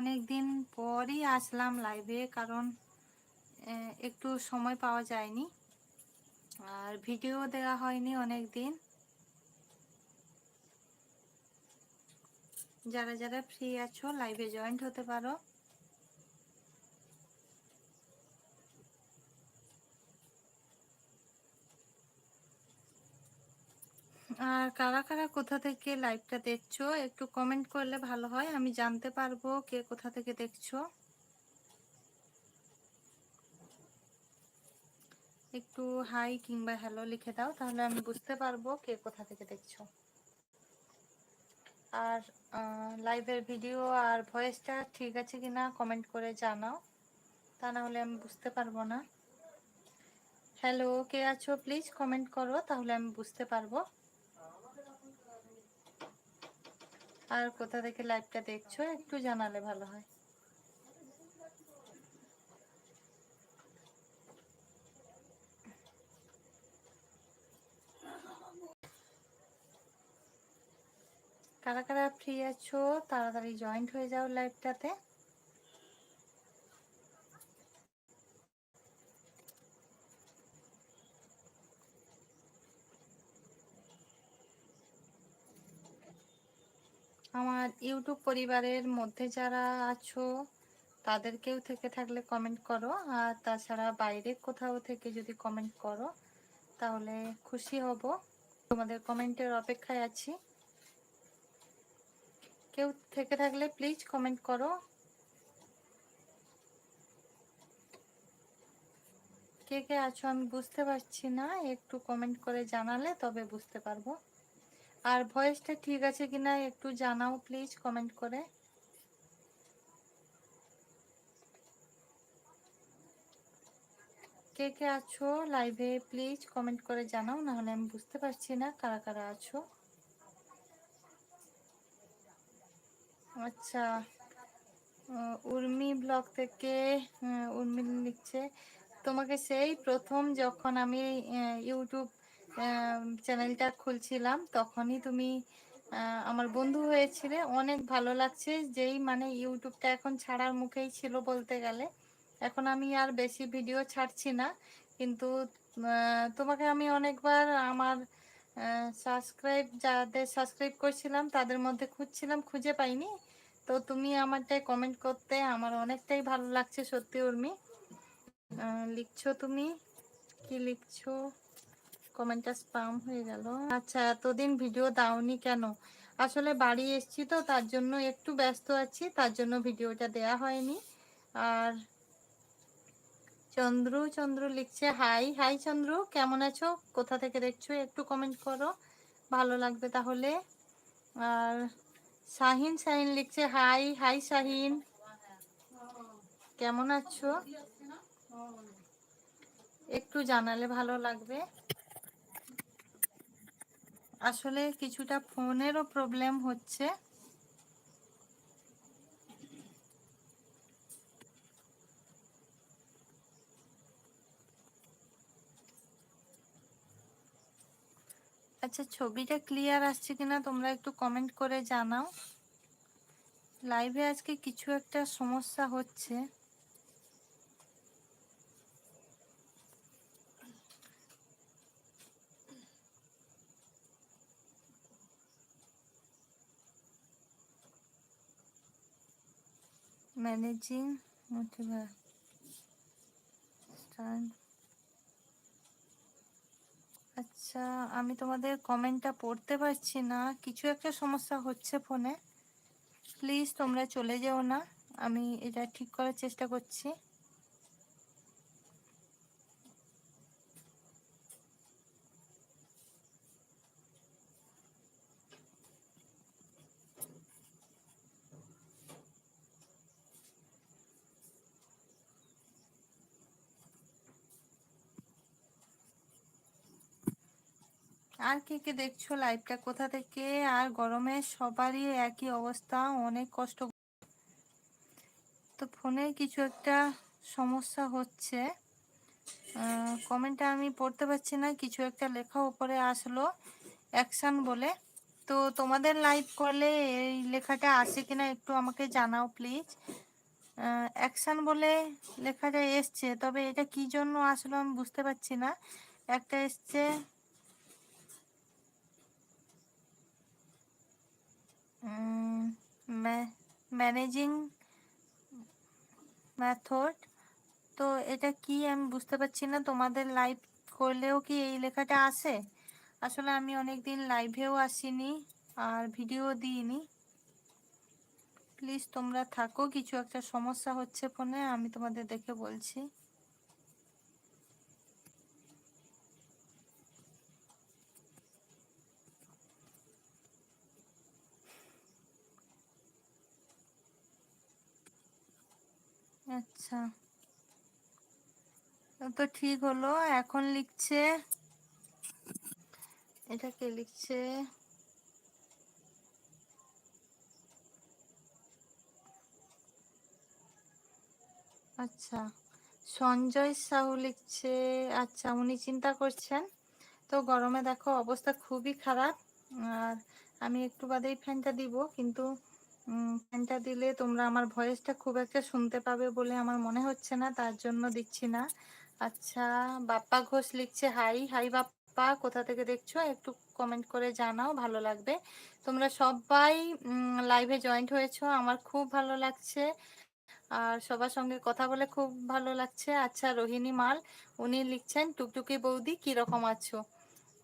অনেক দিন পরই আসলাম লাইভে কারণ একটু সময় পাওয়া যায়নি। আর ভিডিও দেওয়া হয়নি অনেক দিন যারা যারা ফ্রি আছো লাইভে জয়েন্ট হতে পারো। আর কারা কারা কোথা থেকে লাইভটা দেখছ, একটু কমেন্ট করলে ভালো হয়, আমি জানতে পারব কে কোথা থেকে দেখছ। একটু হাই কিংবা হ্যালো লিখে দাও, তাহলে আমি বুঝতে পারব কে কোথা থেকে দেখছ। আর লাইভের ভিডিও আর ভয়েসটা ঠিক আছে কিনা কমেন্ট করে জানাও, তা না হলে আমি বুঝতে পারব না। হ্যালো কে আছো? প্লিজ কমেন্ট করো, তাহলে আমি বুঝতে পারব। আর কোথা থেকে লাইভটা দেখছ, একটু জানালে ভালো হয়। কারা কারা ফ্রি আছো, তাড়াতাড়ি জয়েন্ট হয়ে যাও লাইভটাতে আমার ইউটিউব পরিবারের মধ্যে যারা আছো, তাদেরকেও থেকে থাকলে কমেন্ট করো। আর তাছাড়া বাইরে কোথাও থেকে যদি কমেন্ট করো, তাহলে খুশি হব। তোমাদের কমেন্টের অপেক্ষায় আছি। কেউ থেকে থাকলে প্লিজ কমেন্ট করো। কে কে আছো আমি বুঝতে পারছি না, একটু কমেন্ট করে জানালে তবে বুঝতে পারব। আর ভয়েসটা ঠিক আছে কিনা একটু জানাও প্লিজ কমেন্ট করে। কে কে আছো লাইভে প্লিজ কমেন্ট করে জানাও না হলে আমি বুঝতে পারছি না কারা কারা আছো। আচ্ছা উর্মি ব্লগ থেকে উর্মি লিখছে, তোমাকে সেই প্রথম যখন আমি ইউটিউব চ্যানেলটা খুলছিলাম, তখনই তুমি আমার বন্ধু হয়েছিলে। অনেক ভালো লাগছে যেই মানে ইউটিউবটা এখন ছাড়ার মুখেই ছিল বলতে গেলে। এখন আমি আর বেশি ভিডিও ছাড়ছি না, কিন্তু তোমাকে আমি অনেকবার আমার সাবস্ক্রাইব যাদের সাবস্ক্রাইব করছিলাম তাদের মধ্যে খুঁজছিলাম, খুঁজে পাইনি। তো তুমি আমারটাই কমেন্ট করতে আমার অনেকটাই ভালো লাগছে সত্যি উর্মি। লিখছো তুমি? কি লিখছো? কমেন্টটা স্পাম হয়ে গেল। আচ্ছা এতদিন ভিডিও দাওনি কেন? আসলে বাড়ি এসছি তো, তার জন্য একটু ব্যস্ত আছি, তার জন্য ভিডিওটা দেয়া হয়নি। আর চন্দ্রু চন্দ্রু লিখছে, হাই হাই চন্দ্রু, কেমন আছো? কোথা থেকে দেখছ? একটু কমেন্ট করো, ভালো লাগবে তাহলে। আর শাহিন শাহিন লিখছে, হাই হাই শাহিন, কেমন আছো? একটু জানালে ভালো লাগবে। আসলে কিছুটা ফোনেরও প্রবলেম হচ্ছে। আচ্ছা ছবিটা ক্লিয়ার আসছে কিনা তোমরা একটু কমেন্ট করে জানাও। লাইভে আজকে কিছু একটা সমস্যা হচ্ছে। ম্যানেজিং মোটিভা আচ্ছা আমি তোমাদের কমেন্টটা পড়তে পারছি না। কিছু একটা সমস্যা হচ্ছে ফোনে প্লিজ তোমরা চলে যেও না। আমি এটা ঠিক করার চেষ্টা করছি। আর কে কে দেখছ লাইভটা কোথা থেকে? আর গরমে সবারই একই অবস্থা, অনেক কষ্ট। তো ফোনে কিছু একটা সমস্যা হচ্ছে। কমেন্টটা আমি পড়তে পারছি না, কিছু একটা লেখা উপরে আসলো অ্যাকশন বলে। তো তোমাদের লাইভ করলে এই লেখাটা আসে কিনা একটু আমাকে জানাও প্লিজ অ্যাকশন বলে লেখাটা এসছে, তবে এটা কি জন্য আসলো আমি বুঝতে পারছি না। একটা এসছে ম্যানেজিং মেথড তো এটা কি আমি বুঝতে পারছি না। তোমাদের লাইভ করলেও কি এই লেখাটা আসে আসলে আমি অনেক দিন লাইভেও আসিনি আর ভিডিও দিইনি। প্লিজ তোমরা থাকো, কিছু একটা সমস্যা হচ্ছে ফোনে আমি তোমাদের দেখে বলছি। আচ্ছা। তো ঠিক হলো, এখন লিখছে। এটা কে লিখছে? আচ্ছা সঞ্জয় সাহু লিখছে। আচ্ছা উনি চিন্তা করছেন। তো গরমে দেখো, অবস্থা খুবই খারাপ। আর আমি একটু বাদেই ফ্যানটা দিব, কিন্তু ফ্যানটা দিলে তোমরা আমার ভয়েসটা খুব একটা শুনতে পাবে বলে আমার মনে হচ্ছে না, তার জন্য দিচ্ছি না। আচ্ছা বাপ্পা ঘোষ লিখছে, হাই হাই বাপ্পা, কোথা থেকে দেখছ? একটু কমেন্ট করে জানাও, ভালো লাগবে। তোমরা সবাই লাইভে জয়েন্ট হয়েছো, আমার খুব ভালো লাগছে। আর সবার সঙ্গে কথা বলে খুব ভালো লাগছে। আচ্ছা রোহিণী মাল, উনি লিখছেন, টুকটুকি বৌদি, কীরকম আছো?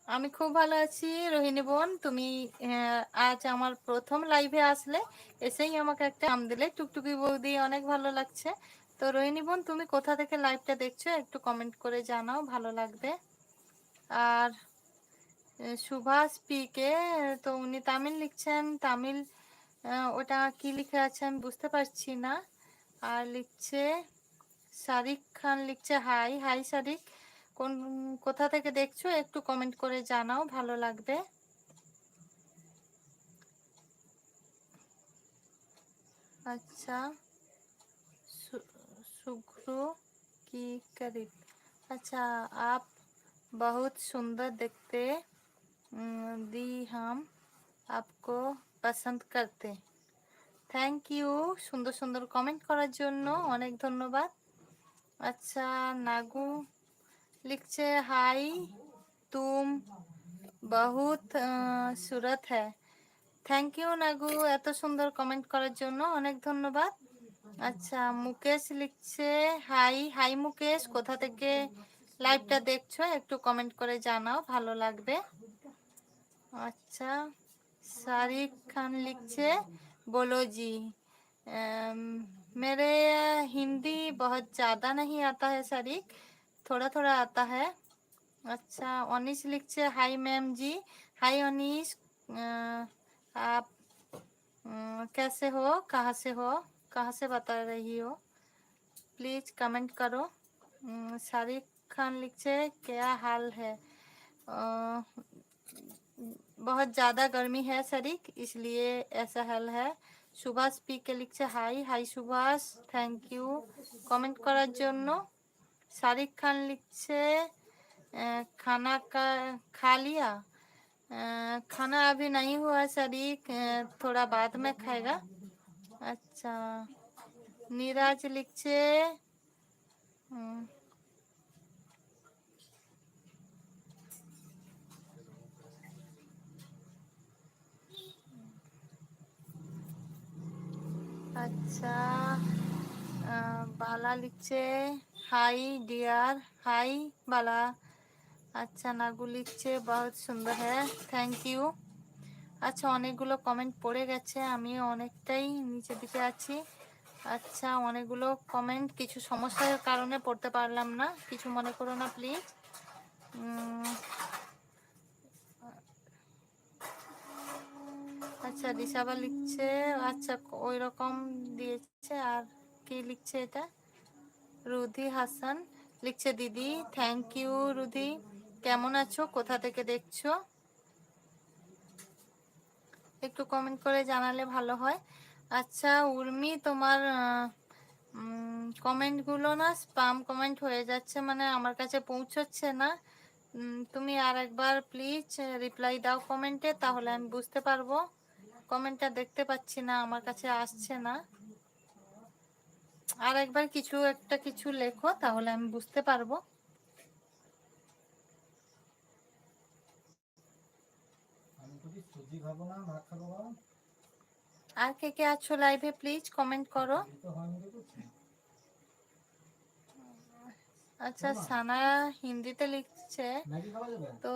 আমি খুব ভালো আছি, রোহিণী বোন। তুমি আজ আমার প্রথম লাইভে আসলে, এসেই আমাকে একটা নাম দিলে। টুকটুকি বৌদি, অনেক ভালো লাগছে। তো রোহিণী বোন, তুমি কোথা থেকে লাইভটা দেখছ? একটু কমেন্ট করে জানাও, ভালো লাগবে। আর সুভাষ পিকে, তো উনি তামিল লিখছেন। তামিল ওটা কি লিখে আছে আমি বুঝতে পারছি না। আর লিখছে শারিক খান, লিখছে হাই হাই শারিক কোন কোথা থেকে দেখছো একটু কমেন্ট করে জানাও ভালো লাগবে আচ্ছা सुघ्रू की करीब अच्छा आप बहुत सुंदर देखते दी हम आपको পছন্দ করতে থ্যাংক ইউ সুন্দর সুন্দর কমেন্ট করার জন্য অনেক ধন্যবাদ আচ্ছা নাগু লিখছে হাই তুম বহুত সুরত হ্যাঁ থ্যাংক ইউ নাগু এত সুন্দর কমেন্ট করার জন্য অনেক ধন্যবাদ আচ্ছা মুকেশ লিখছে হাই হাই মুকেশ কোথা থেকে লাইভটা দেখছো একটু কমেন্ট করে জানাও ভালো লাগবে আচ্ছা শারিক খান লিখছে बोलो जी मेरे हिंदी बहुत ज़्यादा नहीं आता है शरीक थोड़ा थोड़ा आता है अच्छा Anish लिखছে hi ma'am ji hi Anish आप कैसे हो कहाँ से हो कहाँ से बता रही हो प्लीज कमेंट करो শারিক খান লিখছে क्या हाल है बहुत ज़्यादा गर्मी है शरीक इसलिए ऐसा हाल है সুভাষ পিকে লিখছে hi hi Subhash thank you comment করার জন্য সাদিক খান লিখছে খানা খা লিয়া खाना अभी नहीं हुआ शरीक थोड़ा बाद में खाएगा अच्छा नीरज लिखे अच्छा बाला लिखे হাই ডিয়ার, হাই বালা। আচ্ছা নাগু লিখছে, বহুত সুন্দর হ্যাঁ থ্যাংক ইউ আচ্ছা অনেকগুলো কমেন্ট পড়ে গেছে, আমিও অনেকটাই নিচের দিকে আছি। আচ্ছা অনেকগুলো কমেন্ট কিছু সমস্যার কারণে পড়তে পারলাম না, কিছু মনে করো না প্লিজ আচ্ছা দিশাবা লিখছে আচ্ছা ওই রকম দিয়েছে, আর কি লিখছে এটা? রুধি হাসান লিখছে, দিদি থ্যাংক ইউ রুধি। কেমন আছো? কোথা থেকে দেখছ? একটু কমেন্ট করে জানালে ভালো হয়। আচ্ছা উর্মি, তোমার কমেন্টগুলো না স্পাম কমেন্ট হয়ে যাচ্ছে মানে আমার কাছে পৌঁছচ্ছে না। তুমি আর একবার প্লিজ রিপ্লাই দাও কমেন্টে তাহলে আমি বুঝতে পারব। কমেন্টটা দেখতে পাচ্ছি না, আমার কাছে আসছে না। আর একবার কিছু একটা কিছু লেখো তাহলে আমি বুঝতে পারব। আর কে কে আছো লাইভে প্লিজ কমেন্ট করো। আচ্ছা সানা হিন্দিতে লিখছে। তো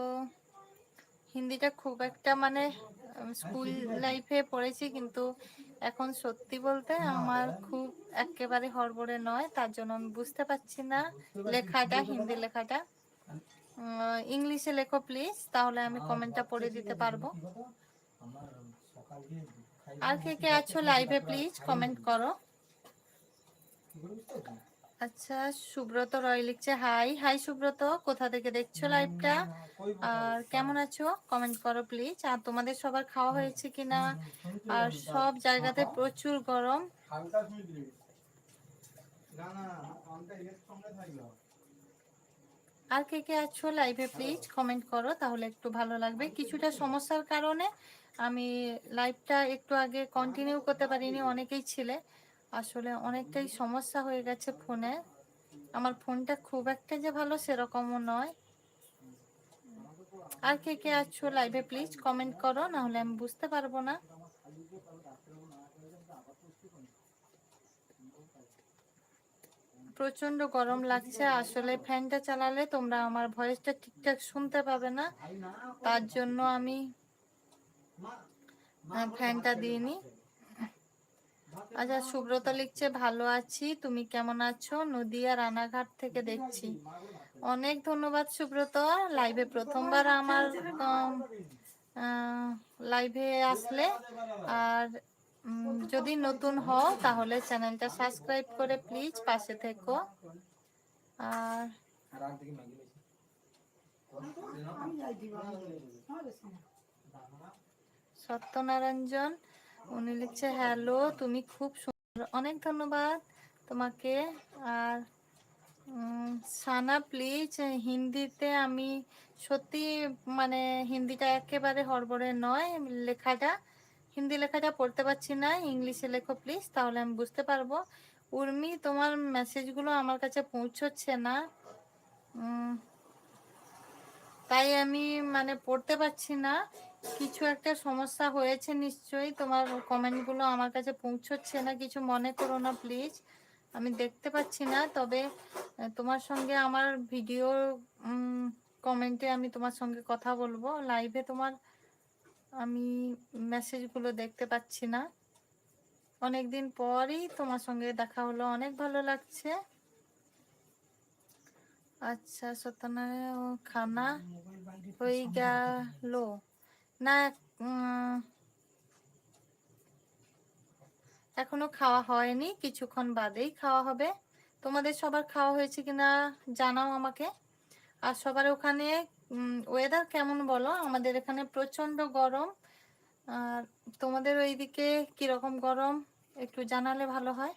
হিন্দিটা খুব একটা মানে স্কুল লাইফে পড়েছি কিন্তু এখন সত্যি বলতে আমার খুব একেবারে হড়বড়ে নয় তার জন্য আমি বুঝতে পারছি না লেখাটা হিন্দি লেখাটা। ইংলিশে লেখো প্লিজ তাহলে আমি কমেন্টটা পড়ে দিতে পারব। আর কে কে আছো লাইভে প্লিজ কমেন্ট করো। আচ্ছা সুব্রত রয় লিখছে হাই হাই সুব্রত কোথা থেকে দেখছ লাইভটা আর কেমন আছো? কমেন্ট করো প্লিজ আর তোমাদের সবার খাওয়া হয়েছে কিনা? আর সব জায়গাতে প্রচুর গরম। আর কে কে আছো লাইভে প্লিজ কমেন্ট করো তাহলে একটু ভালো লাগবে। কিছুটা সমস্যার কারণে আমি লাইভটা একটু আগে কন্টিনিউ করতে পারিনি অনেকেই ছিলে। আসলে অনেকটাই সমস্যা হয়ে গেছে ফোনে। আমার ফোনটা খুব একটা যে ভালো সেরকমও নয়। আর কে কে আছো লাইভে প্লিজ কমেন্ট করো না হলে আমি বুঝতে পারব না। প্রচণ্ড গরম লাগছে আসলে ফ্যানটা চালালে তোমরা আমার ভয়েসটা ঠিকঠাক শুনতে পাবে না। তার জন্য আমি আহ, ফ্যানটা দিইনি। আচ্ছা সুব্রত লিখছে, ভালো আছি, তুমি কেমন আছো? নদিয়া রানাঘাট থেকে দেখছি। অনেক ধন্যবাদ সুব্রত লাইভে প্রথমবার আমার লাইভে আসলে। আর যদি নতুন হও, তাহলে চ্যানেলটা সাবস্ক্রাইব করে প্লিজ পাশে থেকো। আর আর উনি লিখছে, হ্যালো, তুমি খুব সুন্দর। অনেক ধন্যবাদ তোমাকে। আর সানা প্লিজ হিন্দিতে আমি সত্যি মানে হিন্দিটা একেবারে হড়বড়ে নয়। লেখাটা, হিন্দি লেখাটা পড়তে পারছি না, ইংলিশে লেখো প্লিজ তাহলে আমি বুঝতে পারব। উর্মি, তোমার মেসেজগুলো আমার কাছে পৌঁছচ্ছে না। তাই আমি মানে পড়তে পারছি না। কিছু একটা সমস্যা হয়েছে নিশ্চয়ই। তোমার কমেন্টগুলো আমার কাছে পৌঁছচ্ছে না। কিছু মনে করো না প্লিজ আমি দেখতে পাচ্ছি না। তবে তোমার সঙ্গে আমার ভিডিও কমেন্টে আমি তোমার সঙ্গে কথা বলব। লাইভে তোমার আমি মেসেজগুলো দেখতে পাচ্ছি না। অনেকদিন পরই তোমার সঙ্গে দেখা হলো। অনেক ভালো লাগছে। আচ্ছা সত্যনারায়ণ খানা হয়ে গেল। না এখনও খাওয়া হয়নি, কিছুক্ষণ বাদেই খাওয়া হবে। তোমাদের সবার খাওয়া হয়েছে কিনা জানাও আমাকে। আর সবার ওখানে ওয়েদার কেমন বলো? আমাদের এখানে প্রচণ্ড গরম। আর তোমাদের ওইদিকে কীরকম গরম? একটু জানালে ভালো হয়।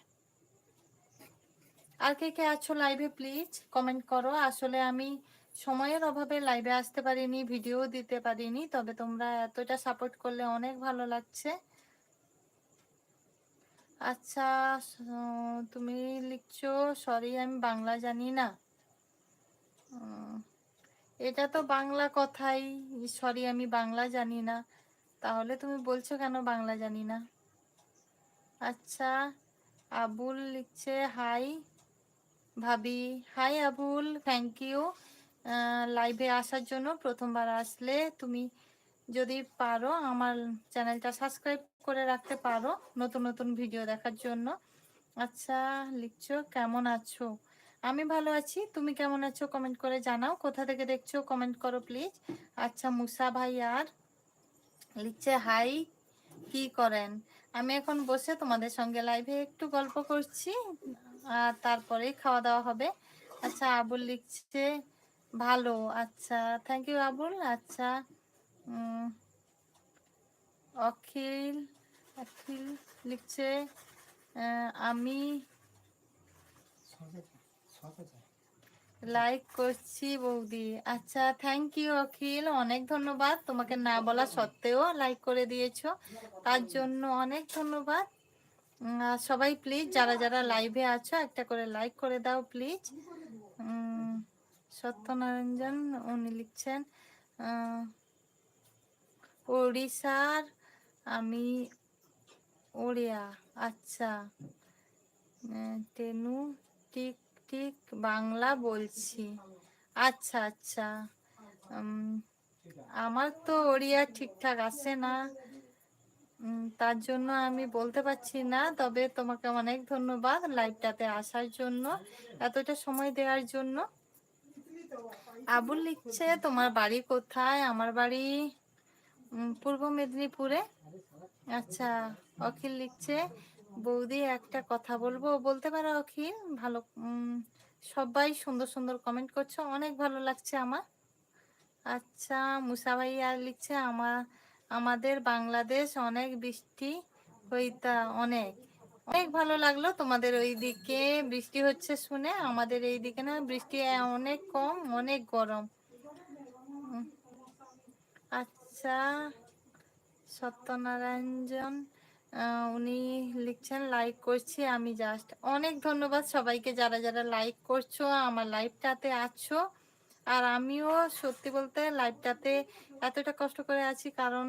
আর কে কে আছো লাইভে প্লিজ কমেন্ট করো। আসলে আমি সময়ের অভাবে লাইভে আসতে পারিনি ভিডিও দিতে পারিনি, তবে তোমরা এতটা সাপোর্ট করলে অনেক ভালো লাগছে। আচ্ছা তুমি লিখছো সরি আমি বাংলা জানি না। এটা তো বাংলা কথাই সরি আমি বাংলা জানি না। তাহলে তুমি বলছো কেন বাংলা জানি না? আচ্ছা আবুল লিখছে হাই ভাবি। হাই আবুল থ্যাংক ইউ লাইভে আসার জন্য প্রথমবার আসলে তুমি যদি পারো আমার চ্যানেলটা সাবস্ক্রাইব করে রাখতে পারো নতুন নতুন ভিডিও দেখার জন্য। আচ্ছা লিখছো, কেমন আছো? আমি ভালো আছি। তুমি কেমন আছো কমেন্ট করে জানাও। কোথা থেকে দেখছ কমেন্ট করো প্লিজ আচ্ছা মুসা ভাই আর লিখছে হাই কি করেন? আমি এখন বসে তোমাদের সঙ্গে লাইভে একটু গল্প করছি। আর তারপরেই খাওয়া দাওয়া হবে। আচ্ছা আবুল লিখছে, ভালো আচ্ছা থ্যাংক ইউ আবুল আচ্ছা অখিল অখিল লিখছে আমি লাইক করছি বৌদি। আচ্ছা থ্যাংক ইউ অখিল, অনেক ধন্যবাদ। তোমাকে না বলা সত্ত্বেও লাইক করে দিয়েছ। তার জন্য অনেক ধন্যবাদ। সবাই প্লিজ যারা যারা লাইভে আছো, একটা করে লাইক করে দাও প্লিজ সত্যনারঞ্জন উনি লিখছেন ওড়িশার আমি ওড়িয়া আচ্ছা। টেনু ঠিক ঠিক বাংলা বলছি। আচ্ছা আচ্ছা। আমার তো ওড়িয়া ঠিকঠাক আসে না। তার জন্য আমি বলতে পারছি না, তবে তোমাকে অনেক ধন্যবাদ লাইভটাতে আসার জন্য, এতটা সময় দেওয়ার জন্য। আবুল লিখছে, তোমার বাড়ি কোথায়? আমার বাড়ি পূর্ব মেদিনীপুরে। আচ্ছা অখিল লিখছে, বৌদি, একটা কথা বলব? বলতে পারো অখিল, ভালো সবাই সুন্দর সুন্দর কমেন্ট করছ, অনেক ভালো লাগছে আমার। আচ্ছা মুসা ভাই আর লিখছে, আমার আমাদের বাংলাদেশ অনেক বৃষ্টি হইতা অনেক। অনেক ভালো লাগল তোমাদের ওই দিকে বৃষ্টি হচ্ছে শুনে। আমাদের এই দিকে না বৃষ্টি অনেক কম অনেক গরম। আচ্ছা সত্যনারায়ণ আহ, উনি লিখছেন লাইক করছি আমি জাস্ট অনেক ধন্যবাদ সবাইকে যারা যারা লাইক করছ আমার লাইভটাতে আছো। আর আমিও সত্যি বলতে লাইভটাতে এতটা কষ্ট করে আছি, কারণ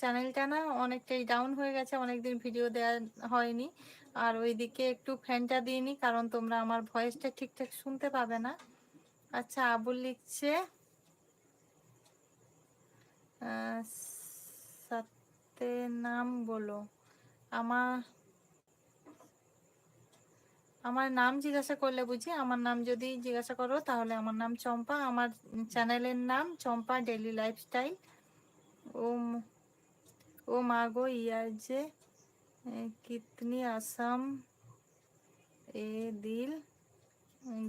চ্যানেলটা না অনেকটাই ডাউন হয়ে গেছে, অনেকদিন ভিডিও দেওয়া হয়নি। আর ওইদিকে একটু ফ্যানটা দিইনি কারণ তোমরা আমার ভয়েসটা ঠিকঠাক শুনতে পাবে না। আচ্ছা আবুল লিখছে সাথে নাম বলো। আমার আমার নাম জিজ্ঞাসা করলে বুঝি আমার নাম যদি জিজ্ঞাসা করো তাহলে আমার নাম চম্পা আমার চ্যানেলের নাম চম্পা ডেলি লাইফস্টাইল ও ম- ও মাগো ইয়ার যে এ, কিতনি আসাম এ দিল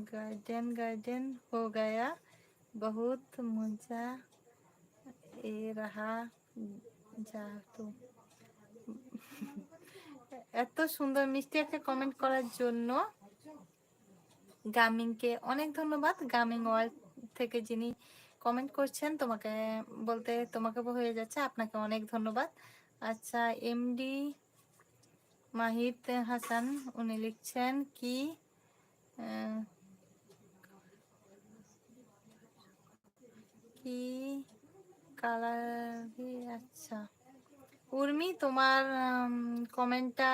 गार्डन गार्डन हो गया बहुत मजा ए रहा जादू এত সুন্দর মিষ্টি একটা কমেন্ট করার জন্য গামিংকে অনেক ধন্যবাদ। গামিং ওয়ার্ল্ড থেকে যিনি কমেন্ট করছেন, তোমাকে বলতে তোমাকে হয়ে যাচ্ছে আপনাকে অনেক ধন্যবাদ। আচ্ছা এমডি মাহিদ হাসান, উনি লিখছেন কি কি কালারি আচ্ছা। উর্মি তোমার কমেন্টটা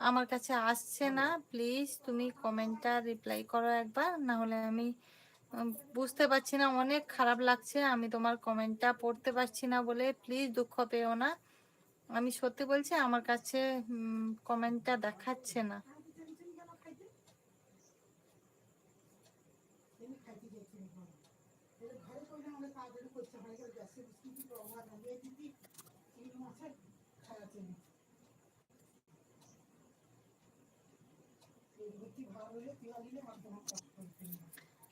আমার কাছে আসছে না। প্লিজ তুমি কমেন্টটা রিপ্লাই করো একবার না হলে আমি বুঝতে পারছি না, অনেক খারাপ লাগছে, আমি তোমার কমেন্টটা পড়তে পারছি না বলে। প্লিজ দুঃখ পেও না। আমি সত্যি বলছি, আমার কাছে কমেন্টটা দেখাচ্ছে না।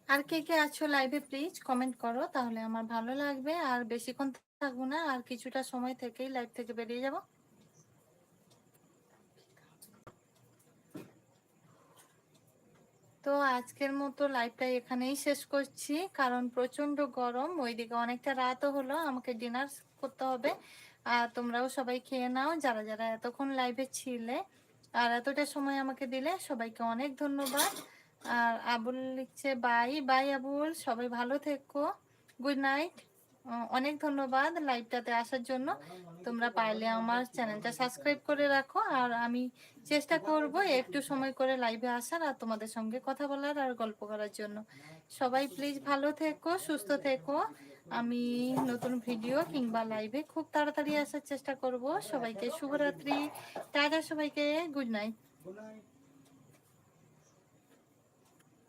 আর কে কে আছো লাইভে প্লিজ কমেন্ট করো, তাহলে আমার ভালো লাগবে। আর বেশিক্ষণ থাকব না, আর কিছুটা সময় থেকেই লাইভ থেকে বেরিয়ে যাব। তো আজকের মতো লাইভটা এখানেই শেষ করছি, কারণ প্রচণ্ড গরম, ওইদিকে অনেকটা রাতও হলো, আমাকে ডিনার করতে হবে। তোমরাও সবাই খেয়ে নাও। যারা যারা এতক্ষণ লাইভে ছিলে, আর এতটা সময় আমাকে দিলে, সবাইকে অনেক ধন্যবাদ। আর আবুল লিখছে, বাই বাই আবুল, সবাই ভালো থেকো। Good night. অনেক ধন্যবাদ লাইভটাতে আসার জন্য। তোমরা পারলে আমার চ্যানেলটা সাবস্ক্রাইব করে রাখো। আর আমি চেষ্টা করব একটু সময় করে লাইভে আসার আর তোমাদের সঙ্গে কথা বলার আর গল্প করার জন্য। সবাই প্লিজ ভালো থেকো, সুস্থ থেকো। আমি নতুন ভিডিও কিংবা লাইভে খুব তাড়াতাড়ি আসার চেষ্টা করব। সবাইকে শুভরাত্রি। টাটা সবাইকে। Good night.